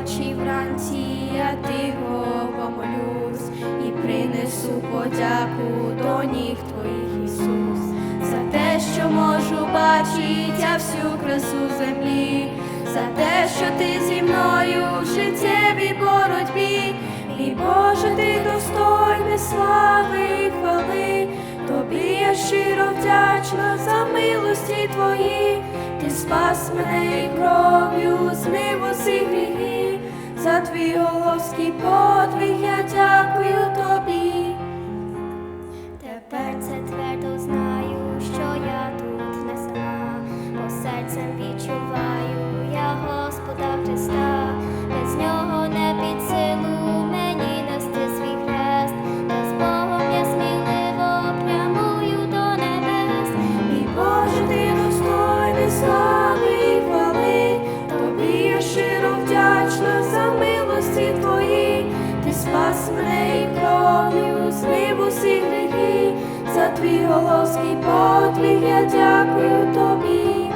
вночі вранці, я тихо помолюсь і принесу подяку до ніг твоїх, Ісус, за те, що можу бачити я всю красу землі, за те, що ти зі мною в життєвій боротьбі, і Боже, ти достойний слави і хвали. Тобі я щиро вдячна за милості твої, ти спас мене і кров'ю, твій головський подвиг твій головський подвиг я дякую тобі.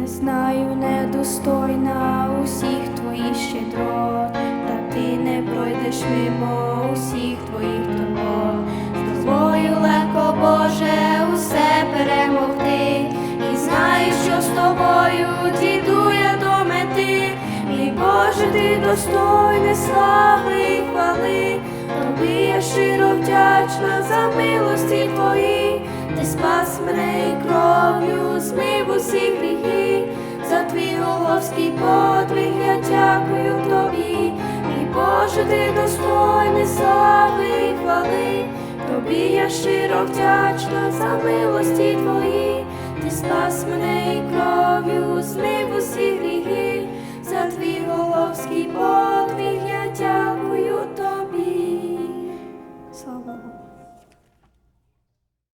Я знаю, недостойна усіх твоїх щедрот, пройдеш мимо усіх твоїх турбот. З тобою легко, Боже, усе перемогти, і знаю, що з тобою дійду я до мети. Мій Боже, ти достойний слави і хвали, тобі я щиро вдячна за милості твої, ти спас мене і кров'ю, змив усі гріхи, за твій головський подвиг я дякую Боже, ти достойний слави і хвали, тобі я щиро вдячна за милості твої, ти спас мене і кров'ю, змив